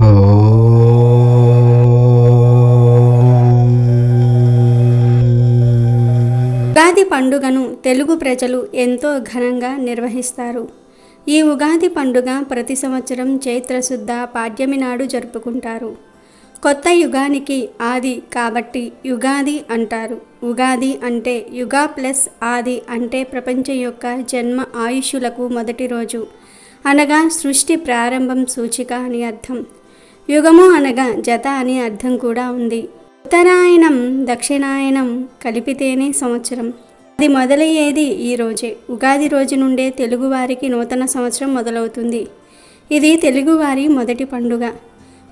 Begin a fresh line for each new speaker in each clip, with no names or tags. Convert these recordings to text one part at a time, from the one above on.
ఉగాది పండుగను తెలుగు ప్రజలు ఎంతో ఘనంగా నిర్వహిస్తారు. ఈ ఉగాది పండుగ ప్రతి సంవత్సరం చైత్రశుద్ధ పాడ్యమి నాడు జరుపుకుంటారు. కొత్త యుగానికి ఆది కాబట్టి యుగాది అంటారు. ఉగాది అంటే యుగా ప్లస్ ఆది అంటే ప్రపంచం యొక్క జన్మ ఆయుష్యులకు మొదటి రోజు. అనగా సృష్టి ప్రారంభం సూచిక అని అర్థం. యుగము అనగా జత అని అర్థం కూడా ఉంది. ఉత్తరాయణం దక్షిణాయనం కలిపితేనే సంవత్సరం. అది మొదలయ్యేది ఈ రోజే. ఉగాది రోజు నుండే తెలుగువారికి నూతన సంవత్సరం మొదలవుతుంది. ఇది తెలుగువారి మొదటి పండుగ.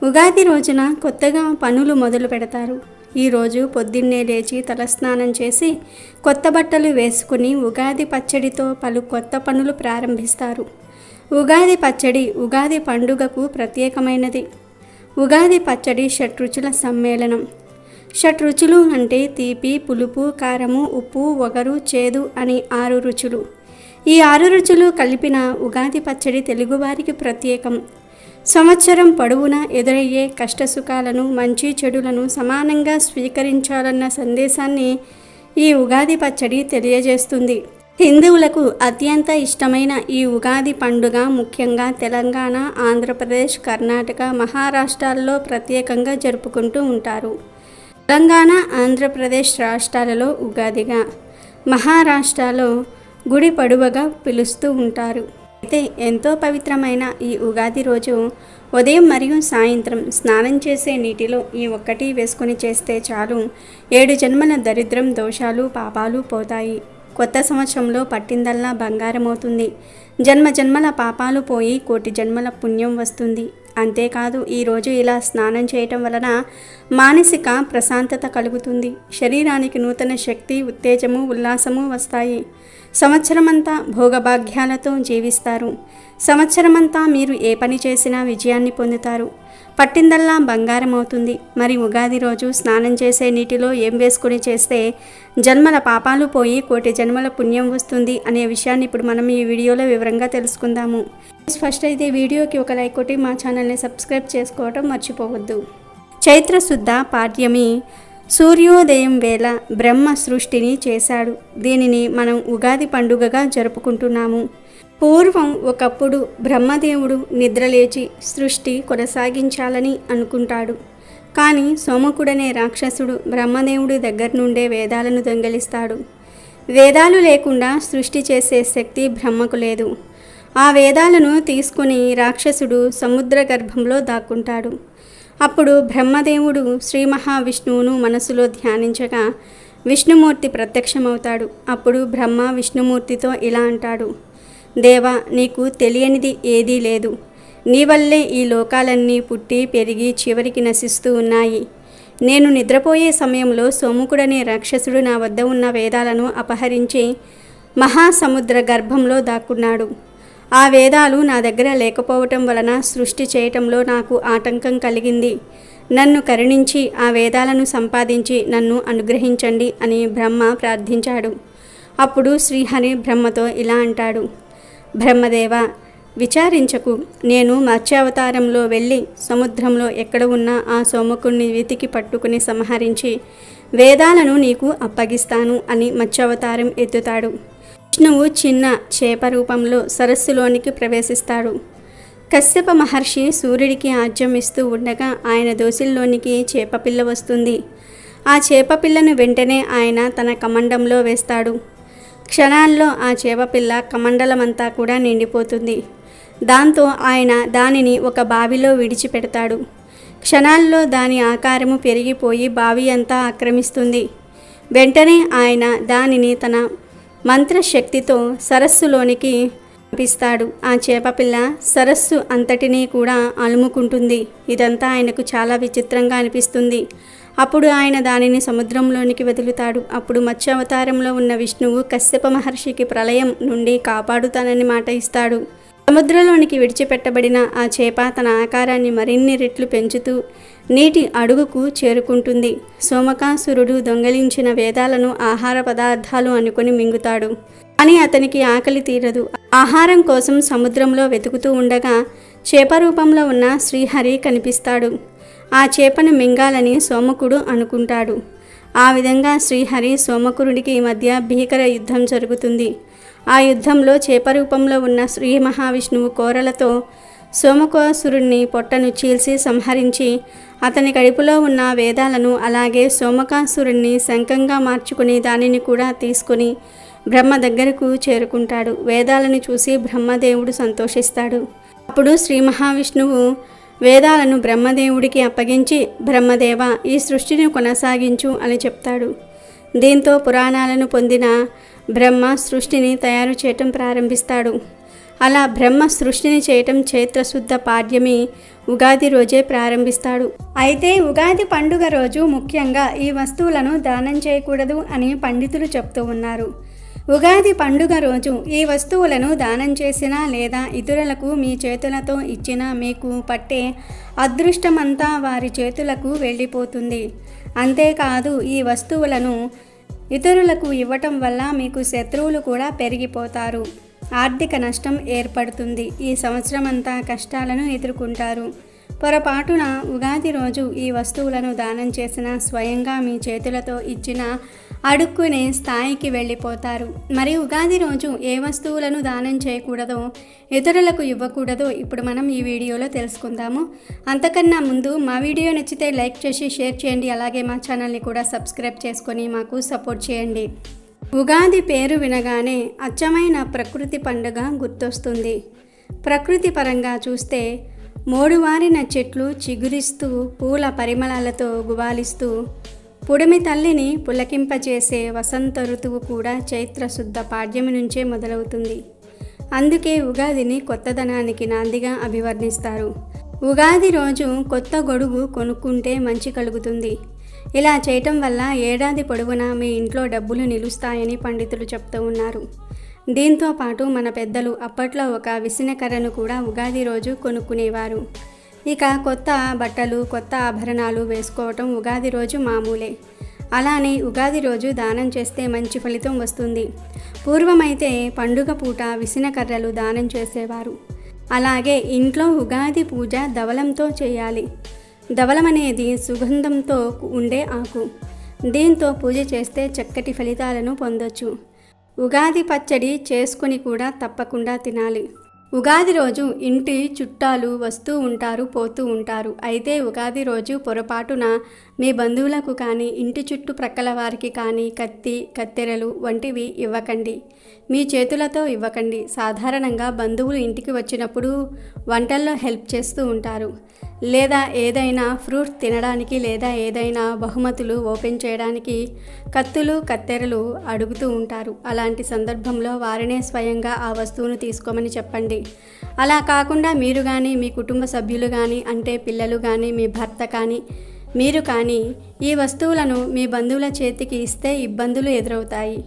ఉగాది రోజున కొత్తగా పనులు మొదలు పెడతారు. ఈరోజు పొద్దున్నే లేచి తలస్నానం చేసి కొత్త బట్టలు వేసుకుని ఉగాది పచ్చడితో పలు కొత్త పనులు ప్రారంభిస్తారు. ఉగాది పచ్చడి ఉగాది పండుగకు ప్రత్యేకమైనది. ఉగాది పచ్చడి షట్రుచుల సమ్మేళనం. షట్రుచులు అంటే తీపి పులుపు కారము ఉప్పు ఒగరు చేదు అని ఆరు రుచులు. ఈ ఆరు రుచులు కలిపిన ఉగాది పచ్చడి తెలుగువారికి ప్రత్యేకం. సంవత్సరం పొడవునా ఎదురయ్యే కష్టసుఖాలను మంచి చెడులను సమానంగా స్వీకరించాలన్న సందేశాన్ని ఈ ఉగాది పచ్చడి తెలియజేస్తుంది. హిందువులకు అత్యంత ఇష్టమైన ఈ ఉగాది పండుగ ముఖ్యంగా తెలంగాణ ఆంధ్రప్రదేశ్ కర్ణాటక మహారాష్ట్రాల్లో ప్రత్యేకంగా జరుపుకుంటూ ఉంటారు. తెలంగాణ ఆంధ్రప్రదేశ్ రాష్ట్రాలలో ఉగాదిగా మహారాష్ట్రలో గుడి పడువగా పిలుస్తూ ఉంటారు. అయితే ఎంతో పవిత్రమైన ఈ ఉగాది రోజు ఉదయం మరియు సాయంత్రం స్నానం చేసే నీటిలో ఈ ఒక్కటి వేసుకొని చేస్తే చాలు. ఏడు జన్మల దరిద్రం దోషాలు పాపాలు పోతాయి. కొత్త సంవత్సరంలో పట్టిందల్లా బంగారమవుతుంది. జన్మ జన్మల పాపాలు పోయి కోటి జన్మల పుణ్యం వస్తుంది. అంతేకాదు ఈరోజు ఇలా స్నానం చేయటం వలన మానసిక ప్రశాంతత కలుగుతుంది. శరీరానికి నూతన శక్తి ఉత్తేజము ఉల్లాసము వస్తాయి. సంవత్సరమంతా భోగభాగ్యాలతో జీవిస్తారు. సంవత్సరమంతా మీరు ఏ పని చేసినా విజయాన్ని పొందుతారు. పట్టిందల్లా బంగారం అవుతుంది మరి ఉగాది రోజు స్నానం చేసే నీటిలో ఏం వేసుకుని చేస్తే జన్మల పాపాలు పోయి కోటి జన్మల పుణ్యం వస్తుంది అనే విషయాన్ని ఇప్పుడు మనం ఈ వీడియోలో వివరంగా తెలుసుకుందాము. ఫస్ట్ అయితే వీడియోకి ఒక లైక్ కొట్టి మా ఛానల్ని సబ్స్క్రైబ్ చేసుకోవడం మర్చిపోవద్దు. చైత్రశుద్ధ పాడ్యమి సూర్యోదయం వేళ బ్రహ్మ సృష్టిని చేశాడు. దీనిని మనం ఉగాది పండుగగా జరుపుకుంటున్నాము. పూర్వం ఒకప్పుడు బ్రహ్మదేవుడు నిద్రలేచి సృష్టి కొనసాగించాలని అనుకుంటాడు. కానీ సోమకుడనే రాక్షసుడు బ్రహ్మదేవుడి దగ్గర నుండే వేదాలను దొంగిలిస్తాడు. వేదాలు లేకుండా సృష్టి చేసే శక్తి బ్రహ్మకు లేదు. ఆ వేదాలను తీసుకుని రాక్షసుడు సముద్ర గర్భంలో దాక్కుంటాడు. అప్పుడు బ్రహ్మదేవుడు శ్రీ మహావిష్ణువును మనసులో ధ్యానించగా విష్ణుమూర్తి ప్రత్యక్షమవుతాడు. అప్పుడు బ్రహ్మ విష్ణుమూర్తితో ఇలా అంటాడు. దేవా నీకు తెలియనిది ఏదీ లేదు. నీ వల్లే ఈ లోకాలన్నీ పుట్టి పెరిగి చివరికి నశిస్తూ ఉన్నాయి. నేను నిద్రపోయే సమయంలో సోముకుడనే రాక్షసుడు నా వద్ద ఉన్న వేదాలను అపహరించి మహాసముద్ర గర్భంలో దాక్కున్నాడు. ఆ వేదాలు నా దగ్గర లేకపోవటం వలన సృష్టి చేయటంలో నాకు ఆటంకం కలిగింది. నన్ను కరుణించి ఆ వేదాలను సంపాదించి నన్ను అనుగ్రహించండి అని బ్రహ్మ ప్రార్థించాడు. అప్పుడు శ్రీహరి బ్రహ్మతో ఇలా అంటాడు. బ్రహ్మదేవ విచారించకు. నేను మత్స్యావతారంలో వెళ్ళి సముద్రంలో ఎక్కడ ఉన్న ఆ సోమకుణ్ణి వెతికి పట్టుకుని సంహరించి వేదాలను నీకు అప్పగిస్తాను అని మత్స్యావతారం ఎత్తుతాడు. విష్ణువు చిన్న చేప రూపంలో సరస్సులోనికి ప్రవేశిస్తాడు. కశ్యప మహర్షి సూర్యుడికి ఆజ్యం ఇస్తూ ఉండగా ఆయన దోసిల్లోనికి చేపపిల్ల వస్తుంది. ఆ చేపపిల్లను వెంటనే ఆయన తన కమండంలో వేస్తాడు. క్షణాల్లో ఆ చేపపిల్ల కమండలమంతా కూడా నిండిపోతుంది. దాంతో ఆయన దానిని ఒక బావిలో విడిచిపెడతాడు. క్షణాల్లో దాని ఆకారము పెరిగిపోయి బావి అంతా ఆక్రమిస్తుంది. వెంటనే ఆయన దానిని తన మంత్రశక్తితో సరస్సులోనికి పంపిస్తాడు. ఆ చేపపిల్ల సరస్సు అంతటినీ కూడా అలుముకుంటుంది. ఇదంతా ఆయనకు చాలా విచిత్రంగా అనిపిస్తుంది. అప్పుడు ఆయన దానిని సముద్రంలోనికి వదులుతాడు. అప్పుడు మత్స్య అవతారంలో ఉన్న విష్ణువు కశ్యప మహర్షికి ప్రళయం నుండి కాపాడుతానని మాట ఇస్తాడు. సముద్రంలోనికి విడిచిపెట్టబడిన ఆ చేప తన ఆకారాన్ని మరిన్ని రెట్లు పెంచుతూ నీటి అడుగుకు చేరుకుంటుంది. సోమకాసురుడు దొంగలించిన వేదాలను ఆహార పదార్థాలు అనుకుని మింగుతాడు. కానీ అతనికి ఆకలి తీరదు. ఆహారం కోసం సముద్రంలో వెతుకుతూ ఉండగా చేప రూపంలో ఉన్న శ్రీహరి కనిపిస్తాడు. ఆ చేపను మింగాలని సోమకుడు అనుకుంటాడు. ఆ విధంగా శ్రీహరి సోమకురుడికి మధ్య భీకర యుద్ధం జరుగుతుంది. ఆ యుద్ధంలో చేప రూపంలో ఉన్న శ్రీ మహావిష్ణువు కోరలతో సోమకాసురుణ్ణి పొట్టను చీల్చి సంహరించి అతని కడుపులో ఉన్న వేదాలను అలాగే సోమకాసురుణ్ణి శంఖంగా మార్చుకుని దానిని కూడా తీసుకుని బ్రహ్మ దగ్గరకు చేరుకుంటాడు. వేదాలను చూసి బ్రహ్మదేవుడు సంతోషిస్తాడు. అప్పుడు శ్రీ మహావిష్ణువు వేదాలను బ్రహ్మదేవుడికి అప్పగించి బ్రహ్మదేవ ఈ సృష్టిని కొనసాగించు అని చెప్తాడు. దీంతో పురాణాలను పొందిన బ్రహ్మ సృష్టిని తయారు చేయటం ప్రారంభిస్తాడు. అలా బ్రహ్మ సృష్టిని చేయటం చైత్రశుద్ధ పాడ్యమి ఉగాది రోజే ప్రారంభిస్తాడు. అయితే ఉగాది పండుగ రోజు ముఖ్యంగా ఈ వస్తువులను దానం చేయకూడదు అని పండితులు చెప్తూ ఉన్నారు. ఉగాది పండుగ రోజు ఈ వస్తువులను దానం చేసినా లేదా ఇతరులకు మీ చేతులతో ఇచ్చినా మీకు పట్టే అదృష్టమంతా వారి చేతులకు వెళ్ళిపోతుంది. అంతేకాదు ఈ వస్తువులను ఇతరులకు ఇవ్వటం వల్ల మీకు శత్రువులు కూడా పెరిగిపోతారు. ఆర్థిక నష్టం ఏర్పడుతుంది. ఈ సంవత్సరం అంతా కష్టాలను ఎదుర్కొంటారు. పొరపాటున ఉగాది రోజు ఈ వస్తువులను దానం చేసిన స్వయంగా మీ చేతులతో ఇచ్చిన అడుక్కునే స్థాయికి వెళ్ళిపోతారు. మరి ఉగాది రోజు ఏ వస్తువులను దానం చేయకూడదో ఇతరులకు ఇవ్వకూడదో ఇప్పుడు మనం ఈ వీడియోలో తెలుసుకుందాము. అంతకన్నా ముందు మా వీడియో నచ్చితే లైక్ చేసి షేర్ చేయండి. అలాగే మా ఛానల్ని కూడా సబ్స్క్రైబ్ చేసుకొని మాకు సపోర్ట్ చేయండి. ఉగాది పేరు వినగానే అచ్చమైన ప్రకృతి పండుగ గుర్తొస్తుంది. ప్రకృతి పరంగా చూస్తే మోడువారిన చెట్లు చిగురిస్తూ పూల పరిమళాలతో గుబాలిస్తూ పుడిమి తల్లిని పులకింపజేసే వసంత ఋతువు కూడా చైత్ర శుద్ధ పాడ్యమి నుంచే మొదలవుతుంది. అందుకే ఉగాదిని కొత్తదనానికి నాందిగా అభివర్ణిస్తారు. ఉగాది రోజు కొత్త గొడుగు కొనుక్కుంటే మంచి కలుగుతుంది. ఇలా చేయటం వల్ల ఏడాది పొడవునా మీ ఇంట్లో డబ్బులు నిలుస్తాయని పండితులు చెప్తూ ఉన్నారు. దీంతో పాటు మన పెద్దలు అప్పట్లో ఒక విసినకర్రను కూడా ఉగాది రోజు కొనుక్కునేవారు. ఇక కొత్త బట్టలు కొత్త ఆభరణాలు వేసుకోవటం ఉగాది రోజు మామూలే. అలానే ఉగాది రోజు దానం చేస్తే మంచి ఫలితం వస్తుంది. పూర్వమైతే పండుగ పూట విసినకర్రలు దానం చేసేవారు. అలాగే ఇంట్లో ఉగాది పూజ ధవలంతో చేయాలి. ధవలం అనేది సుగంధంతో ఉండే ఆకు. దీంతో పూజ చేస్తే చక్కటి ఫలితాలను పొందొచ్చు. ఉగాది పచ్చడి చేసుకొని కూడా తప్పకుండా తినాలి. ఉగాది రోజు ఇంటి చుట్టాలు వస్తూ ఉంటారు పోతూ ఉంటారు. అయితే ఉగాది రోజు పొరపాటున మీ బంధువులకు కానీ ఇంటి చుట్టూ ప్రక్కల వారికి కానీ కత్తి కత్తెరలు వంటివి ఇవ్వకండి. మీ చేతులతో ఇవ్వకండి. సాధారణంగా బంధువులు ఇంటికి వచ్చినప్పుడు వంటల్లో హెల్ప్ చేస్తూ ఉంటారు. లేదా ఏదైనా ఫ్రూట్ తినడానికి లేదా ఏదైనా బహుమతులు ఓపెన్ చేయడానికి కత్తులు కత్తెరలు అడుగుతూ ఉంటారు. అలాంటి సందర్భంలో వారినే స్వయంగా ఆ వస్తువును తీసుకోమని చెప్పండి. అలా కాకుండా మీరు కానీ మీ కుటుంబ సభ్యులు కానీ అంటే పిల్లలు కానీ మీ భర్త కానీ మీరు కానీ ఈ వస్తువులను మీ బంధువుల చేతికి ఇస్తే ఇబ్బందులు ఎదురవుతాయి.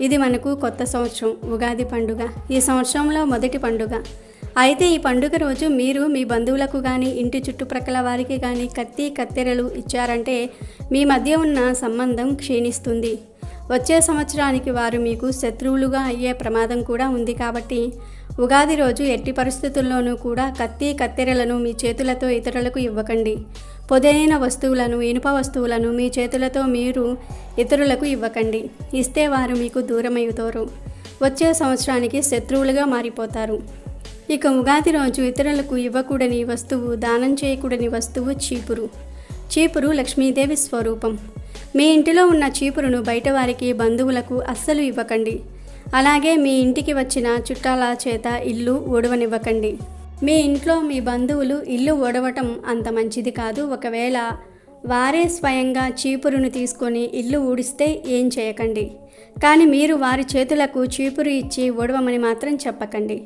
ఇది మనకు కొత్త సంవత్సరం ఉగాది పండుగ. ఈ సంవత్సరంలో మొదటి పండుగ. అయితే ఈ పండుగ రోజు మీరు మీ బంధువులకు కానీ ఇంటి చుట్టుప్రక్కల వారికి కానీ కత్తి కత్తెరలు ఇచ్చారంటే మీ మధ్య ఉన్న సంబంధం క్షీణిస్తుంది. వచ్చే సంవత్సరానికి వారు మీకు శత్రువులుగా అయ్యే ప్రమాదం కూడా ఉంది కాబట్టి ఉగాది రోజు ఎట్టి పరిస్థితుల్లోనూ కూడా కత్తి కత్తెరలను మీ చేతులతో ఇతరులకు ఇవ్వకండి. పొదైన వస్తువులను ఇనుప వస్తువులను మీ చేతులతో మీరు ఇతరులకు ఇవ్వకండి. ఇస్తే వారు మీకు దూరమవుతారు వచ్చే సంవత్సరానికి శత్రువులుగా మారిపోతారు. ఇక ఉగాది రోజు ఇతరులకు ఇవ్వకూడని వస్తువు దానం చేయకూడని వస్తువు చీపురు. చీపురు లక్ష్మీదేవి స్వరూపం. మీ ఇంటిలో ఉన్న చీపురును బయట వారికి బంధువులకు అస్సలు ఇవ్వకండి. అలాగే మీ ఇంటికి వచ్చిన చుట్టాల చేత ఇల్లు ఓడవనివ్వకండి. మీ ఇంట్లో మీ బంధువులు ఇల్లు ఓడవటం అంత మంచిది కాదు. ఒకవేళ వారే స్వయంగా చీపురును తీసుకొని ఇల్లు ఊడిస్తే ఏం చేయకండి? కానీ మీరు వారి చేతులకు చీపురు ఇచ్చి ఓడవమని మాత్రం చెప్పకండి.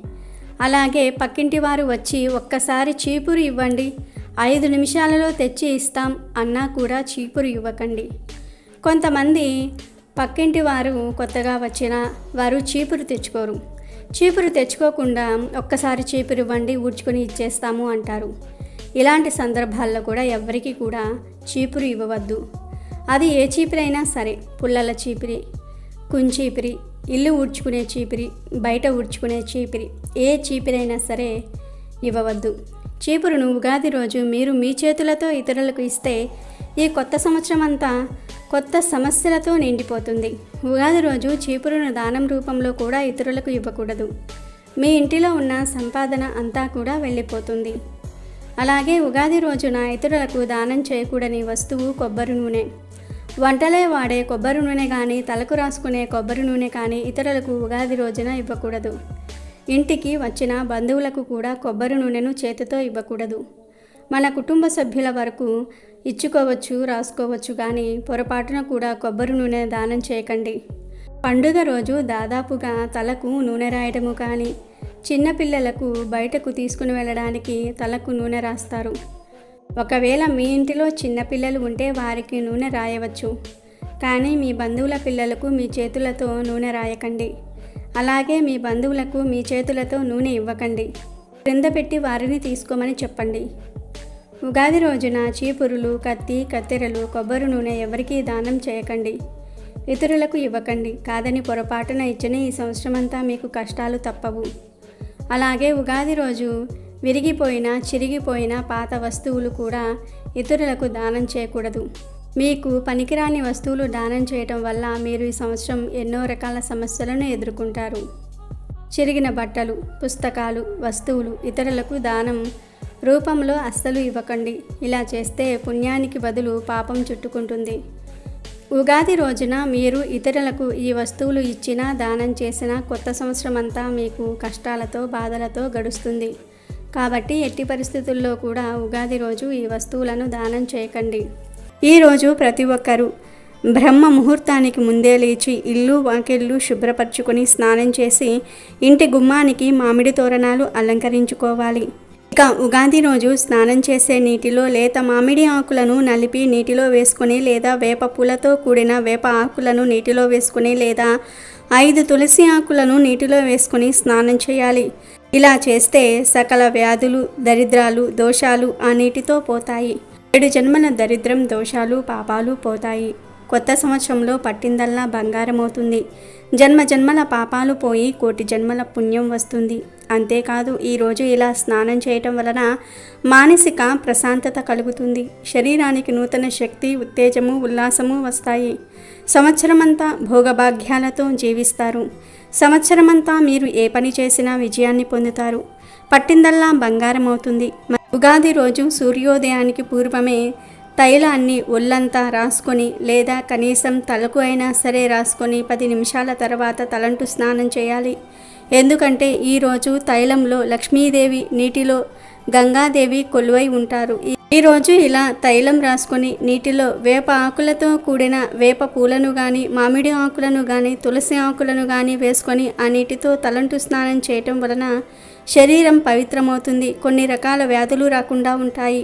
అలాగే పక్కింటి వారు వచ్చి ఒక్కసారి చీపురు ఇవ్వండి. ఐదు నిమిషాలలో తెచ్చి ఇస్తాం. అన్నా కూడా చీపురు ఇవ్వకండి. కొంతమంది పక్కింటి వారు కొత్తగా వచ్చిన వారు చీపురు తెచ్చుకోరు. చీపురు తెచ్చుకోకుండా ఒక్కసారి చీపురు ఇవ్వండి ఊడ్చుకొని ఇచ్చేస్తాము అంటారు. ఇలాంటి సందర్భాల్లో కూడా ఎవరికి కూడా చీపురు ఇవ్వవద్దు. అది ఏ చీపిరైనా సరే పుల్లల చీపిరి కుంచీపిరి ఇల్లు ఊడ్చుకునే చీపిరి బయట ఊడ్చుకునే చీపిరి ఏ చీపిరైనా సరే ఇవ్వవద్దు. చీపురును ఉగాది రోజు మీరు మీ చేతులతో ఇతరులకు ఇస్తే ఈ కొత్త సంవత్సరం అంతా కొత్త సమస్యలతో నిండిపోతుంది. ఉగాది రోజు చీపురును దానం రూపంలో కూడా ఇతరులకు ఇవ్వకూడదు. మీ ఇంటిలో ఉన్న సంపాదన అంతా కూడా వెళ్ళిపోతుంది. అలాగే ఉగాది రోజున ఇతరులకు దానం చేయకూడని వస్తువు కొబ్బరి నూనె వంటలే వాడే కొబ్బరి నూనె కానీ తలకు రాసుకునే కొబ్బరి నూనె కానీ ఇతరులకు ఉగాది రోజున ఇవ్వకూడదు. ఇంటికి వచ్చిన బంధువులకు కూడా కొబ్బరి నూనెను చేతితో ఇవ్వకూడదు. మన కుటుంబ సభ్యుల వరకు ఇచ్చుకోవచ్చు రాసుకోవచ్చు కానీ పొరపాటున కూడా కొబ్బరి నూనె దానం చేయకండి. పండుగ రోజు దాదాపుగా తలకు నూనె రాయడము కానీ చిన్నపిల్లలకు బయటకు తీసుకుని వెళ్ళడానికి తలకు నూనె రాస్తారు. ఒకవేళ మీ ఇంటిలో చిన్నపిల్లలు ఉంటే వారికి నూనె రాయవచ్చు. కానీ మీ బంధువుల పిల్లలకు మీ చేతులతో నూనె రాయకండి. అలాగే మీ బంధువులకు మీ చేతులతో నూనె ఇవ్వకండి. క్రింద పెట్టి వారిని తీసుకోమని చెప్పండి. ఉగాది రోజున చీపురులు కత్తి కత్తెరలు కొబ్బరి నూనె ఎవరికీ దానం చేయకండి. ఇతరులకు ఇవ్వకండి. కాదని పొరపాటున ఇచ్చిన ఈ సంవత్సరమంతా మీకు కష్టాలు తప్పవు. అలాగే ఉగాది రోజు విరిగిపోయిన చిరిగిపోయిన పాత వస్తువులు కూడా ఇతరులకు దానం చేయకూడదు. మీకు పనికిరాని వస్తువులు దానం చేయటం వల్ల మీరు ఈ సంవత్సరం ఎన్నో రకాల సమస్యలను ఎదుర్కొంటారు. చిరిగిన బట్టలు పుస్తకాలు వస్తువులు ఇతరులకు దానం రూపంలో అస్సలు ఇవ్వకండి. ఇలా చేస్తే పుణ్యానికి బదులు పాపం చుట్టుకుంటుంది. ఉగాది రోజున మీరు ఇతరులకు ఈ వస్తువులు ఇచ్చినా దానం చేసినా కొత్త సంవత్సరం అంతా మీకు కష్టాలతో బాధలతో గడుస్తుంది. కాబట్టి ఎట్టి పరిస్థితుల్లో కూడా ఉగాది రోజు ఈ వస్తువులను దానం చేయకండి. ఈరోజు ప్రతి ఒక్కరూ బ్రహ్మ ముహూర్తానికి ముందే లేచి ఇల్లు వాకిళ్ళు శుభ్రపరచుకొని స్నానం చేసి ఇంటి గుమ్మానికి మామిడి తోరణాలు అలంకరించుకోవాలి. ఇక ఉగాది రోజు స్నానం చేసే నీటిలో లేత మామిడి ఆకులను నలిపి నీటిలో వేసుకొని లేదా వేప పూలతో కూడిన వేప ఆకులను నీటిలో వేసుకొని లేదా ఐదు తులసి ఆకులను నీటిలో వేసుకొని స్నానం చేయాలి. ఇలా చేస్తే సకల వ్యాధులు దరిద్రాలు దోషాలు ఆ నీటితో పోతాయి. ఏడు జన్మల దరిద్రం దోషాలు పాపాలు పోతాయి. కొత్త సంవత్సరంలో పట్టిందల్లా బంగారమవుతుంది. జన్మ జన్మల పాపాలు పోయి కోటి జన్మల పుణ్యం వస్తుంది. అంతేకాదు ఈరోజు ఇలా స్నానం చేయటం వలన మానసిక ప్రశాంతత కలుగుతుంది. శరీరానికి నూతన శక్తి ఉత్తేజము ఉల్లాసము వస్తాయి. సంవత్సరమంతా భోగభాగ్యాలతో జీవిస్తారు. సంవత్సరమంతా మీరు ఏ పని చేసినా విజయాన్ని పొందుతారు. పట్టిందల్లా బంగారం అవుతుంది ఉగాది రోజు సూర్యోదయానికి పూర్వమే తైలాన్ని ఒళ్ళంతా రాసుకొని లేదా కనీసం తలకు అయినా సరే రాసుకొని పది నిమిషాల తర్వాత తలంటు స్నానం చేయాలి. ఎందుకంటే ఈరోజు తైలంలో లక్ష్మీదేవి నీటిలో గంగాదేవి కొలువై ఉంటారు. ఈరోజు ఇలా తైలం రాసుకొని నీటిలో వేప ఆకులతో కూడిన వేప పూలను కానీ మామిడి ఆకులను కానీ తులసి ఆకులను కానీ వేసుకొని ఆ నీటితో తలంటు స్నానం చేయటం వలన శరీరం పవిత్రమవుతుంది. కొన్ని రకాల వ్యాధులు రాకుండా ఉంటాయి.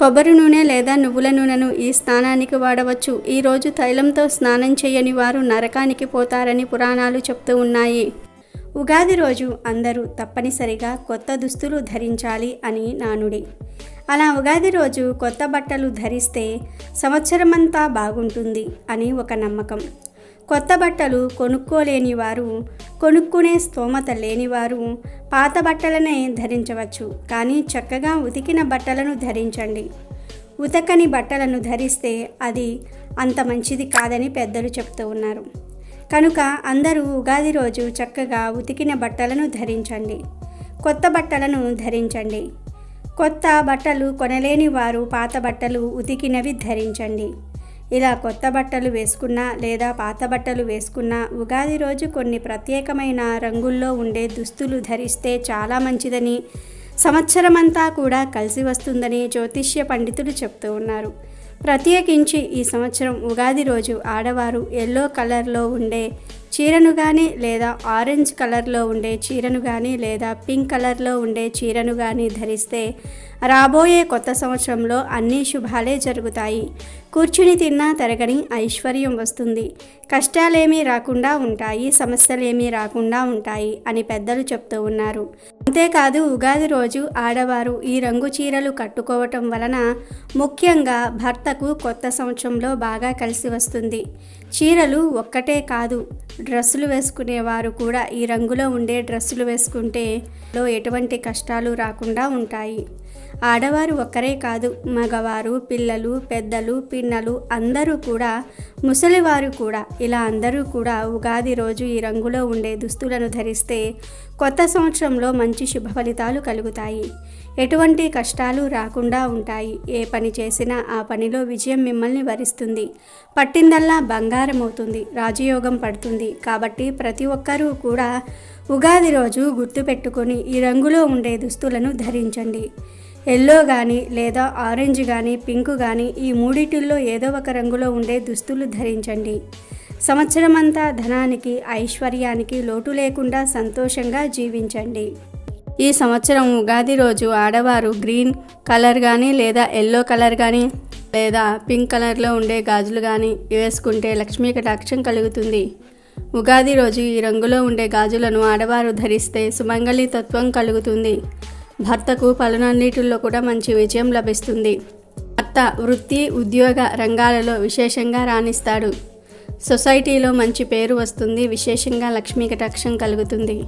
కొబ్బరి నూనె లేదా నువ్వుల నూనెను ఈ స్నానానికి వాడవచ్చు. ఈరోజు తైలంతో స్నానం చేయని వారు నరకానికి పోతారని పురాణాలు చెప్తూ ఉన్నాయి. ఉగాది రోజు అందరూ తప్పనిసరిగా కొత్త దుస్తులు ధరించాలి అని నానుడి. అలా ఉగాది రోజు కొత్త బట్టలు ధరిస్తే సంవత్సరమంతా బాగుంటుంది అని ఒక నమ్మకం. కొత్త బట్టలు కొనుక్కోలేని వారు కొనుక్కునే స్తోమత లేనివారు పాత బట్టలనే ధరించవచ్చు. కానీ చక్కగా ఉతికిన బట్టలను ధరించండి. ఉతకని బట్టలను ధరిస్తే అది అంత మంచిది కాదని పెద్దలు చెప్తూ ఉన్నారు. కనుక అందరూ ఉగాది రోజు చక్కగా ఉతికిన బట్టలను ధరించండి. కొత్త బట్టలను ధరించండి. కొత్త బట్టలు కొనలేని వారు పాత బట్టలు ఉతికినవి ధరించండి. ఇలా కొత్త బట్టలు వేసుకున్నా లేదా పాత బట్టలు వేసుకున్నా ఉగాది రోజు కొన్ని ప్రత్యేకమైన రంగుల్లో ఉండే దుస్తులు ధరిస్తే చాలా మంచిదని సంవత్సరమంతా కూడా కలిసి వస్తుందని జ్యోతిష్య పండితులు చెప్తూ ఉన్నారు. ప్రత్యేకించి ఈ సంవత్సరం ఉగాది రోజు ఆడవారు ఎల్లో కలర్లో ఉండే చీరను కానీ లేదా ఆరెంజ్ కలర్లో ఉండే చీరను కానీ లేదా పింక్ కలర్లో ఉండే చీరను కానీ ధరిస్తే రాబోయే కొత్త సంవత్సరంలో అన్ని శుభాలే జరుగుతాయి. కూర్చుని తిన్నా తరగని ఐశ్వర్యం వస్తుంది. కష్టాలేమీ రాకుండా ఉంటాయి సమస్యలేమీ రాకుండా ఉంటాయి అని పెద్దలు చెప్తూ ఉన్నారు. అంతేకాదు ఉగాది రోజు ఆడవారు ఈ రంగు చీరలు కట్టుకోవటం వలన ముఖ్యంగా భర్తకు కొత్త సంవత్సరంలో బాగా కలిసి వస్తుంది. చీరలు ఒక్కటే కాదు డ్రెస్సులు వేసుకునేవారు కూడా. ఈ రంగులో ఉండే డ్రెస్సులు వేసుకుంటే లో ఎటువంటి కష్టాలు రాకుండా ఉంటాయి. ఆడవారు ఒక్కరే కాదు మగవారు పిల్లలు పెద్దలు పిన్నలు అందరూ కూడా ముసలివారు కూడా ఇలా అందరూ కూడా ఉగాది రోజు ఈ రంగులో ఉండే దుస్తులను ధరిస్తే కొత్త సంవత్సరంలో మంచి శుభ ఫలితాలు కలుగుతాయి. ఎటువంటి కష్టాలు రాకుండా ఉంటాయి. ఏ పని చేసినా ఆ పనిలో విజయం మిమ్మల్ని వరిస్తుంది. పట్టిందల్లా బంగారం అవుతుంది రాజయోగం పడుతుంది. కాబట్టి ప్రతి ఒక్కరూ కూడా ఉగాది రోజు గుర్తుపెట్టుకొని ఈ రంగులో ఉండే దుస్తులను ధరించండి. ఎల్లో కానీ లేదా ఆరెంజ్ కానీ పింక్ కానీ ఈ మూడిటిల్లో ఏదో ఒక రంగులో ఉండే దుస్తులు ధరించండి. సంవత్సరమంతా ధనానికి ఐశ్వర్యానికి లోటు లేకుండా సంతోషంగా జీవించండి. ఈ సంవత్సరం ఉగాది రోజు ఆడవారు గ్రీన్ కలర్ కానీ లేదా ఎల్లో కలర్ కానీ లేదా పింక్ కలర్లో ఉండే గాజులు కానీ వేసుకుంటే లక్ష్మీ కటాక్షం కలుగుతుంది. ఉగాది రోజు ఈ రంగులో ఉండే గాజులను ఆడవారు ధరిస్తే సుమంగళి తత్వం కలుగుతుంది. భర్తకు పలునన్నిటిల్లో కూడా మంచి విజయం లభిస్తుంది. భర్త వృత్తి ఉద్యోగ రంగాలలో విశేషంగా రాణిస్తాడు. సొసైటీలో మంచి పేరు వస్తుంది విశేషంగా లక్ష్మీ కటాక్షం కలుగుతుంది.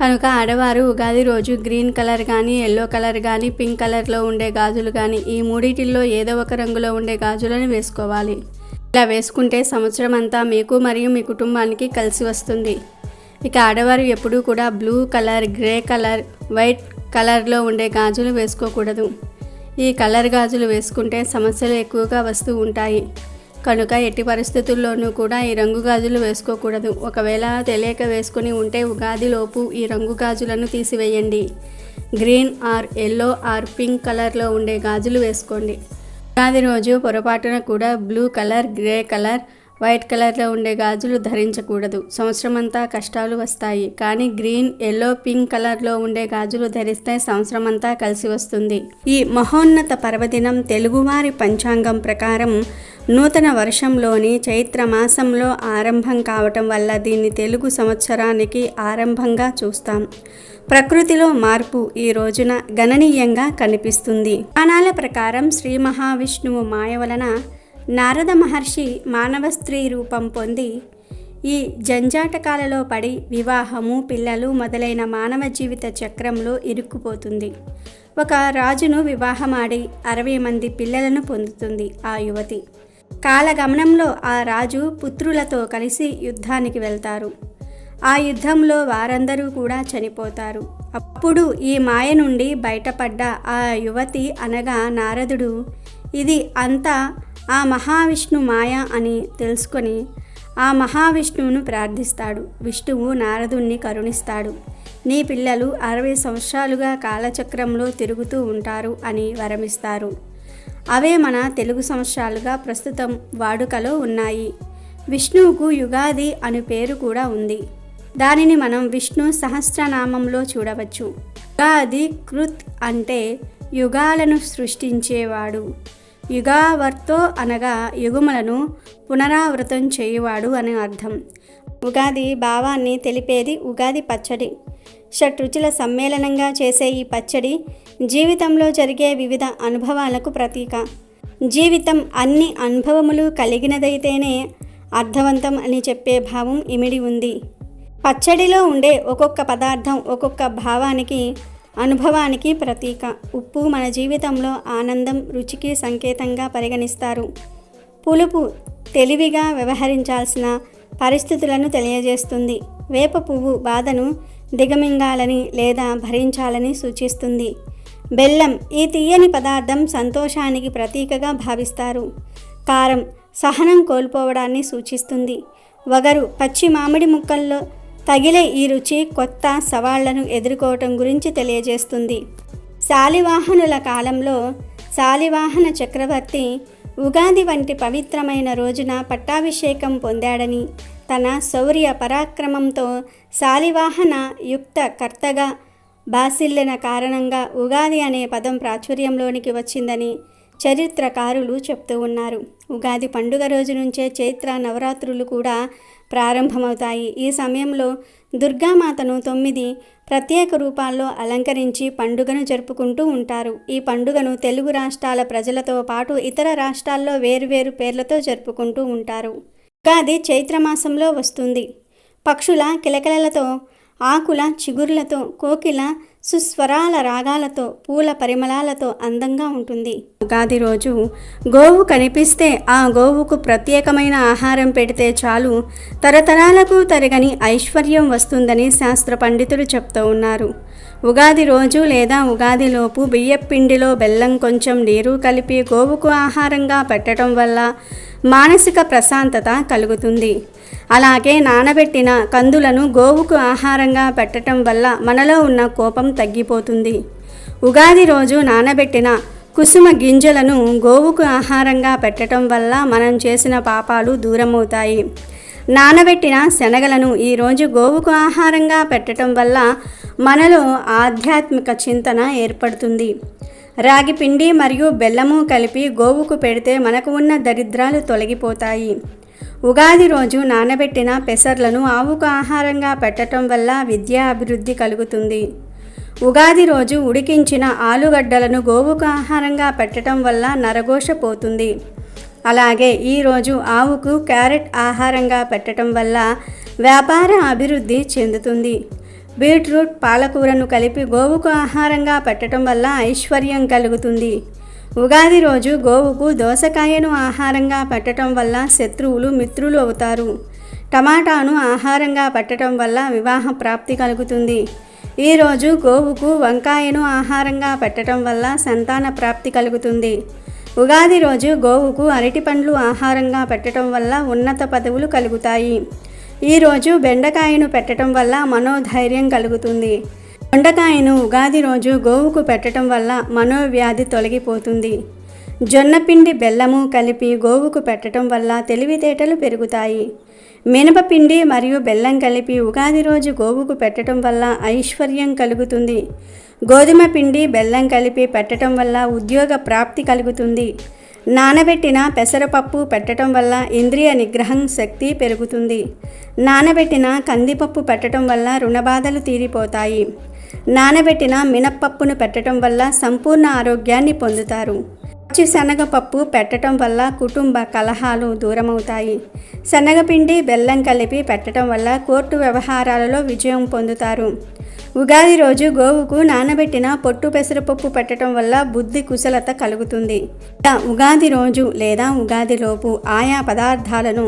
కనుక ఆడవారు ఉగాది రోజు గ్రీన్ కలర్ కానీ ఎల్లో కలర్ కానీ పింక్ కలర్లో ఉండే గాజులు కానీ ఈ మూడిటిల్లో ఏదో ఒక రంగులో ఉండే గాజులను వేసుకోవాలి. ఇలా వేసుకుంటే సంవత్సరం అంతా మీకు మరియు మీ కుటుంబానికి కలిసి వస్తుంది. ఇక ఆడవారు ఎప్పుడూ కూడా blue colour grey colour white కలర్లో ఉండే గాజులు వేసుకోకూడదు. ఈ కలర్ గాజులు వేసుకుంటే సమస్యలు ఎక్కువగా వస్తూ ఉంటాయి. కనుక ఎట్టి పరిస్థితుల్లోనూ కూడా ఈ రంగు గాజులు వేసుకోకూడదు. ఒకవేళ తెలియక వేసుకుని ఉంటే ఉగాదిలోపు ఈ రంగు గాజులను తీసివేయండి. Green or yellow or pink కలర్లో ఉండే గాజులు వేసుకోండి. ఉగాది రోజు పొరపాటున కూడా blue colour grey colour white కలర్లో ఉండే గాజులు ధరించకూడదు. సంవత్సరమంతా కష్టాలు వస్తాయి. కానీ గ్రీన్ ఎల్లో పింక్ కలర్లో ఉండే గాజులు ధరిస్తే సంవత్సరమంతా కలిసి వస్తుంది. ఈ మహోన్నత పర్వదినం తెలుగువారి పంచాంగం ప్రకారం నూతన వర్షంలోని చైత్ర మాసంలో ఆరంభం కావటం వల్ల దీన్ని తెలుగు సంవత్సరానికి ఆరంభంగా చూస్తాం. ప్రకృతిలో మార్పు ఈ రోజున గణనీయంగా కనిపిస్తుంది. పురాణాల ప్రకారం శ్రీ మహావిష్ణువు మాయ వలన నారద మహర్షి మానవ స్త్రీ రూపం పొంది ఈ జంజాటకాలలో పడి వివాహము పిల్లలు మొదలైన మానవ జీవిత చక్రంలో ఇరుక్కుపోతుంది. ఒక రాజును వివాహమాడి అరవై మంది పిల్లలను పొందుతుంది ఆ యువతి. కాలగమనంలో ఆ రాజు పుత్రులతో కలిసి యుద్ధానికి వెళ్తారు. ఆ యుద్ధంలో వారందరూ కూడా చనిపోతారు. అప్పుడు ఈ మాయ నుండి బయటపడ్డ ఆ యువతి అనగా నారదుడు ఇది అంతా ఆ మహావిష్ణు మాయ అని తెలుసుకొని ఆ మహావిష్ణువును ప్రార్థిస్తాడు. విష్ణువు నారదుణ్ణి కరుణిస్తాడు. నీ పిల్లలు అరవై సంవత్సరాలుగా కాలచక్రంలో తిరుగుతూ ఉంటారు అని వరమిస్తారు. అవే మన తెలుగు సంవత్సరాలుగా ప్రస్తుతం వాడుకలో ఉన్నాయి. విష్ణువుకు యుగాది అను పేరు కూడా ఉంది. దానిని మనం విష్ణు సహస్రనామంలో చూడవచ్చు. యుగాది కృత్ అంటే యుగాలను సృష్టించేవాడు. యుగావర్తో అనగా యుగములను పునరావృతం చేయువాడు అని అర్థం. ఉగాది భావాన్ని తెలిపేది ఉగాది పచ్చడి. షట్రుచుల సమ్మేళనంగా చేసే ఈ పచ్చడి జీవితంలో జరిగే వివిధ అనుభవాలకు ప్రతీక. జీవితం అన్ని అనుభవములు కలిగినదైతేనే అర్థవంతం అని చెప్పే భావం ఇమిడి ఉంది. పచ్చడిలో ఉండే ఒక్కొక్క పదార్థం ఒక్కొక్క భావానికి అనుభవానికి ప్రతీక. ఉప్పు మన జీవితంలో ఆనందం రుచికి సంకేతంగా పరిగణిస్తారు. పులుపు తెలివిగా వ్యవహరించాల్సిన పరిస్థితులను తెలియజేస్తుంది. వేప పువ్వు బాధను దిగమింగాలని లేదా భరించాలని సూచిస్తుంది. బెల్లం ఈ తీయని పదార్థం సంతోషానికి ప్రతీకగా భావిస్తారు. కారం సహనం కోల్పోవడాన్ని సూచిస్తుంది. వగరు పచ్చి మామిడి ముక్కల్లో తగిలే ఈ రుచి కొత్త సవాళ్ళను ఎదుర్కోవటం గురించి తెలియజేస్తుంది. శాలివాహనుల కాలంలో శాలివాహన చక్రవర్తి ఉగాది వంటి పవిత్రమైన రోజున పట్టాభిషేకం పొందాడని తన శౌర్య పరాక్రమంతో శాలివాహన యుక్త కర్తగా బాసిల్లిన కారణంగా ఉగాది అనే పదం ప్రాచుర్యంలోనికి వచ్చిందని చరిత్రకారులు చెప్తూ ఉన్నారు. ఉగాది పండుగ రోజు నుంచే చైత్ర నవరాత్రులు కూడా ప్రారంభమవుతాయి. ఈ సమయంలో దుర్గామాతను తొమ్మిది ప్రత్యేక రూపాల్లో అలంకరించి పండుగను జరుపుకుంటూ ఉంటారు. ఈ పండుగను తెలుగు రాష్ట్రాల ప్రజలతో పాటు ఇతర రాష్ట్రాల్లో వేరువేరు పేర్లతో జరుపుకుంటూ ఉంటారు. ఉగాది చైత్రమాసంలో వస్తుంది. పక్షుల కిలకిలలతో ఆకుల చిగురులతో కోకిల సుస్వరాల రాగాలతో పూల పరిమళాలతో అందంగా ఉంటుంది. ఉగాది రోజు గోవు కనిపిస్తే ఆ గోవుకు ప్రత్యేకమైన ఆహారం పెడితే చాలు. తరతరాలకు తరగని ఐశ్వర్యం వస్తుందని శాస్త్ర పండితులు చెప్తూ ఉన్నారు. ఉగాది రోజు లేదా ఉగాదిలోపు బియ్యపిండిలో బెల్లం కొంచెం నీరు కలిపి గోవుకు ఆహారంగా పెట్టడం వల్ల మానసిక ప్రశాంతత కలుగుతుంది. అలాగే నానబెట్టిన కందులను గోవుకు ఆహారంగా పెట్టడం వల్ల మనలో ఉన్న కోపం తగ్గిపోతుంది. ఉగాది రోజు నానబెట్టిన కుసుమ గింజలను గోవుకు ఆహారంగా పెట్టడం వల్ల మనం చేసిన పాపాలు దూరమవుతాయి. నానబెట్టిన శనగలను ఈరోజు గోవుకు ఆహారంగా పెట్టడం వల్ల మనలో ఆధ్యాత్మిక చింతన ఏర్పడుతుంది. రాగి పిండి మరియు బెల్లము కలిపి గోవుకు పెడితే మనకు ఉన్న దరిద్రాలు తొలగిపోతాయి. ఉగాది రోజు నానబెట్టిన పెసర్లను ఆవుకు ఆహారంగా పెట్టడం వల్ల విద్యా అభివృద్ధి కలుగుతుంది. ఉగాది రోజు ఉడికించిన ఆలుగడ్డలను గోవుకు ఆహారంగా పెట్టడం వల్ల నరఘోష పోతుంది. అలాగే ఈరోజు ఆవుకు క్యారెట్ ఆహారంగా పెట్టడం వల్ల వ్యాపార అభివృద్ధి చెందుతుంది. బీట్రూట్ పాలకూరను కలిపి గోవుకు ఆహారంగా పెట్టడం వల్ల ఐశ్వర్యం కలుగుతుంది. ఉగాది రోజు గోవుకు దోసకాయను ఆహారంగా పెట్టడం వల్ల శత్రువులు మిత్రులు అవుతారు. టమాటాను ఆహారంగా పెట్టడం వల్ల వివాహ ప్రాప్తి కలుగుతుంది. ఈరోజు గోవుకు వంకాయను ఆహారంగా పెట్టడం వల్ల సంతాన ప్రాప్తి కలుగుతుంది. ఉగాది రోజు గోవుకు అరటి పండ్లు ఆహారంగా పెట్టడం వల్ల ఉన్నత పదవులు కలుగుతాయి. ఈరోజు బెండకాయను పెట్టడం వల్ల మనోధైర్యం కలుగుతుంది. దొండకాయను ఉగాది రోజు గోవుకు పెట్టడం వల్ల మనోవ్యాధి తొలగిపోతుంది. జొన్నపిండి బెల్లము కలిపి గోవుకు పెట్టడం వల్ల తెలివితేటలు పెరుగుతాయి. మినపపిండి మరియు బెల్లం కలిపి ఉగాది రోజు గోవుకు పెట్టడం వల్ల ఐశ్వర్యం కలుగుతుంది. గోధుమ పిండి బెల్లం కలిపి పెట్టడం వల్ల ఉద్యోగ ప్రాప్తి కలుగుతుంది. నానబెట్టిన పెసరపప్పు పెట్టడం వల్ల ఇంద్రియ నిగ్రహం శక్తి పెరుగుతుంది. నానబెట్టిన కందిపప్పు పెట్టడం వల్ల రుణబాధలు తీరిపోతాయి. నానబెట్టిన మినప్పప్పును పెట్టడం వల్ల సంపూర్ణ ఆరోగ్యాన్ని పొందుతారు. పచ్చి శనగపప్పు పెట్టడం వల్ల కుటుంబ కలహాలు దూరమవుతాయి. శనగపిండి బెల్లం కలిపి పెట్టడం వల్ల కోర్టు వ్యవహారాలలో విజయం పొందుతారు. ఉగాది రోజు గోవుకు నానబెట్టిన పొట్టు పెసరపప్పు పెట్టడం వల్ల బుద్ధి కుశలత కలుగుతుంది. ఉగాది రోజు లేదా ఉగాదిలోపు ఆయా పదార్థాలను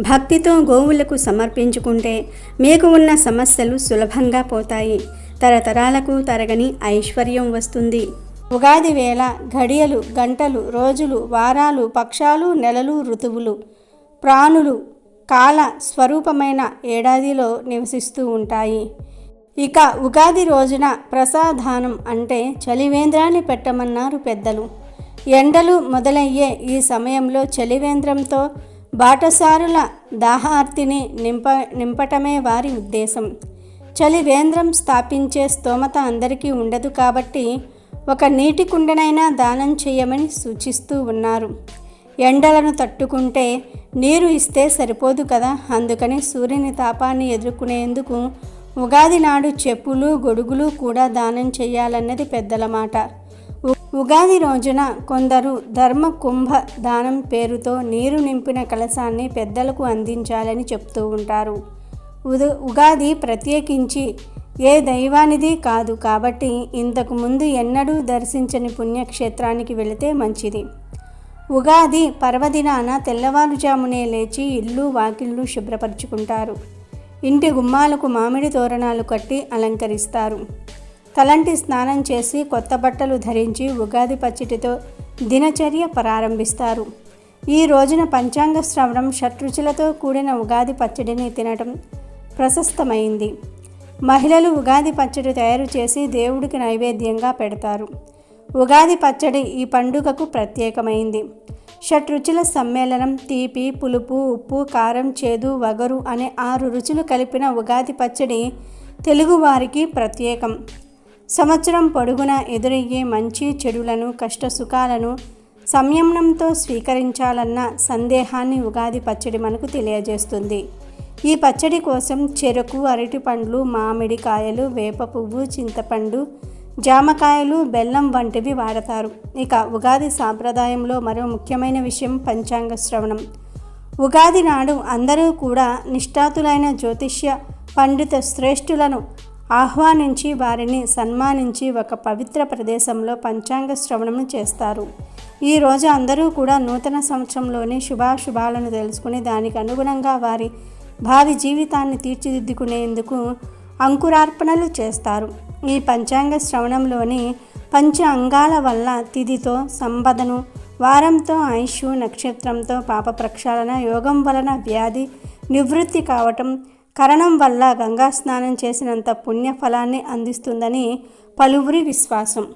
భక్తితో గోవులకు సమర్పించుకుంటే మీకు ఉన్న సమస్యలు సులభంగా పోతాయి. తరతరాలకు తరగని ఐశ్వర్యం వస్తుంది. ఉగాది వేళ ఘడియలు గంటలు రోజులు వారాలు పక్షాలు నెలలు ఋతువులు. ప్రాణులు కాల స్వరూపమైన ఏడాదిలో నివసిస్తూ ఉంటాయి. ఇక ఉగాది రోజున ప్రసాదానం అంటే చలివేంద్రాన్ని పెట్టమన్నారు పెద్దలు. ఎండలు మొదలయ్యే ఈ సమయంలో చలివేంద్రంతో బాటసారుల దాహార్తిని నింప నింపటమే వారి ఉద్దేశం. చలివేంద్రం స్థాపించే స్తోమత అందరికీ ఉండదు కాబట్టి ఒక నీటి కుండనైనా దానం చేయమని సూచిస్తూ ఉన్నారు. ఎండలను తట్టుకుంటే నీరు ఇస్తే సరిపోదు కదా? అందుకని సూర్యుని తాపాన్ని ఎదుర్కొనేందుకు ఉగాది నాడు చెప్పులు గొడుగులు కూడా దానం చేయాలన్నది పెద్దల మాట. ఉగాది రోజున కొందరు ధర్మ కుంభ దానం పేరుతో నీరు నింపిన కలశాన్ని పెద్దలకు అందించాలని చెప్తూ ఉంటారు. ఉగాది ప్రత్యేకించి ఏ దైవానిది కాదు కాబట్టి ఇంతకు ముందు ఎన్నడూ దర్శించని పుణ్యక్షేత్రానికి వెళితే మంచిది. ఉగాది పర్వదినాన తెల్లవారుజామునే లేచి ఇల్లు వాకిళ్ళు శుభ్రపరుచుకుంటారు. ఇంటి గుమ్మాలకు మామిడి తోరణాలు కట్టి అలంకరిస్తారు. తలంటి స్నానం చేసి కొత్త బట్టలు ధరించి ఉగాది పచ్చడితో దినచర్య ప్రారంభిస్తారు. ఈ రోజున పంచాంగ శ్రవణం షట్రుచులతో కూడిన ఉగాది పచ్చడిని తినటం ప్రశస్తమైంది. మహిళలు ఉగాది పచ్చడి తయారు చేసి దేవుడికి నైవేద్యంగా పెడతారు. ఉగాది పచ్చడి ఈ పండుగకు ప్రత్యేకమైంది. షట్రుచుల సమ్మేళనం తీపి పులుపు ఉప్పు కారం చేదు వగరు అనే ఆరు రుచులు కలిపిన ఉగాది పచ్చడి తెలుగువారికి ప్రత్యేకం. సంవత్సరం పొడుగునా ఎదురయ్యే మంచి చెడులను కష్ట సుఖాలను సంయమనంతో స్వీకరించాలన్న సందేహాన్ని ఉగాది పచ్చడి మనకు తెలియజేస్తుంది. ఈ పచ్చడి కోసం చెరకు అరటి పండ్లు మామిడి కాయలు వేప పువ్వు చింతపండు జామకాయలు బెల్లం వంటివి వాడతారు. ఇక ఉగాది సాంప్రదాయంలో మరో ముఖ్యమైన విషయం పంచాంగ శ్రవణం. ఉగాది నాడు అందరూ కూడా నిష్ఠాతులైన జ్యోతిష్య పండిత శ్రేష్ఠులను ఆహ్వానించి వారిని సన్మానించి ఒక పవిత్ర ప్రదేశంలో పంచాంగ శ్రవణం చేస్తారు. ఈ రోజు అందరూ కూడా నూతన సంవత్సరంలోని శుభాశుభాలను తెలుసుకుని దానికి అనుగుణంగా వారి భావి జీవితాన్ని తీర్చిదిద్దుకునేందుకు అంకురార్పణలు చేస్తారు. ఈ పంచాంగ శ్రవణంలోని పంచ అంగాల వల్ల తిథితో సంపదను వారంతో ఆయుష్ నక్షత్రంతో పాప ప్రక్షాళన యోగం వలన వ్యాధి నివృత్తి కావటం కరణం వల్ల గంగా స్నానం చేసినంత పుణ్య ఫలాన్ని అందిస్తుందని పలువురి విశ్వాసం.